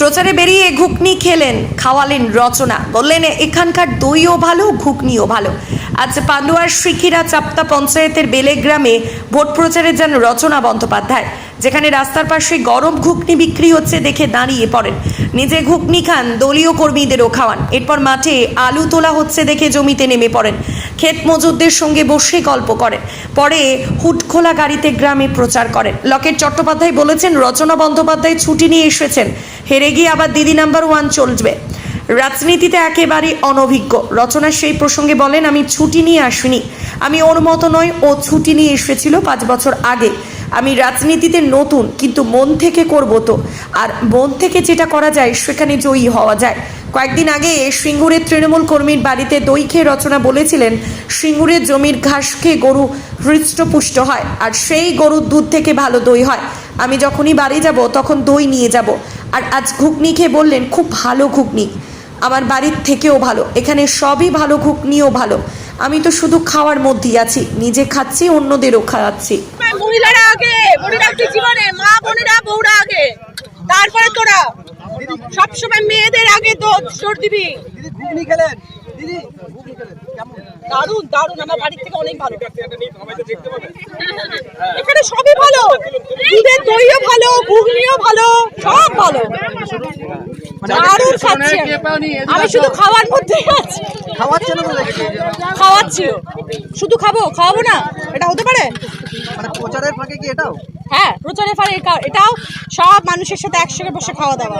প্রচারে বেরিয়ে ঘুগনি খেলেন খাওয়ালেন রচনা, বললেন, এখানকার দইও ভালো, ঘুগনিও ভালো। আজ পান্ডুয়ার শিখিরা চাপ্তা পঞ্চায়েতের বেলে গ্রামে ভোট প্রচারে যান রচনা বন্দ্যোপাধ্যায়, যেখানে রাস্তার পাশে গরম ঘুগনি বিক্রি হচ্ছে দেখে দাঁড়িয়ে পড়েন। নিজে ঘুগনি খান, দলীয় কর্মীদেরও খাওয়ান। এরপর মাঠে আলু তোলা হচ্ছে দেখে জমিতে নেমে পড়েন। ক্ষেত মজুরদের সঙ্গে বসে গল্প করেন। পরে হুটখোলা গাড়িতে গ্রামে প্রচার করেন। লকেট চট্টোপাধ্যায় বলেছেন, রচনা বন্দ্যোপাধ্যায় ছুটি নিয়ে এসেছেন। হেরে গিয়ে আবার দিদি নাম্বার ওয়ান চলবে। রাজনীতিতে একেবারে অনভিজ্ঞ। রচনা সেই প্রসঙ্গে বলেন, আমি ছুটি নিয়ে আসিনি। আমি ওর মতো নয়, ও ছুটি নিয়ে এসেছিল পাঁচ বছর আগে। আমি রাজনীতিতে নতুন, কিন্তু মন থেকে করব তো। আর মন থেকে যেটা করা যায়, সেখানে জয়ী হওয়া যায়। কয়েকদিন আগে সিঙ্গুরের তৃণমূল কর্মীর বাড়িতে দই খেয়ে রচনা বলেছিলেন, সিঙ্গুরের জমির ঘাস খেয়ে গরু হৃষ্টপুষ্ট হয়, আর সেই গরুর দুধ থেকে ভালো দই হয়। আমি যখনই বাড়ি যাব, তখন দই নিয়ে যাব। আর আজ ঘুগনি খেয়ে বললেন খুব ভালো ঘুগনি। আমার বাড়ির থেকেও ভালো। এখানে সবই ভালো ঘুগনিও ভালো। আমি তো শুধু খাওয়ার মধ্যেই আছি। নিজে খাচ্ছি অন্যদেরও খাওয়াচ্ছি। মহিলারা আগে বোনেরা কি জীবনে মা বোনেরা বউরা আগে। তারপরে তোরা। সবসময় মেয়েদের আগে দোষ দিবি। দিদি ঘুগনি খেলেন? দারুণ দারুণ আমার বাড়ির থেকে অনেক ভালো। এখানে সবই ভালো। দুধের দইও ভালো, ঘুগনিও ভালো, সব ভালো। আমি। শুধু খাওয়ার খাওয়াচ্ছে শুধু খাব, খাওয়াবো না? এটা হতে পারে? ফাঁকে হ্যাঁ প্রচারের ফলে এটাও সব মানুষের সাথে একসঙ্গে বসে খাওয়া দাওয়া।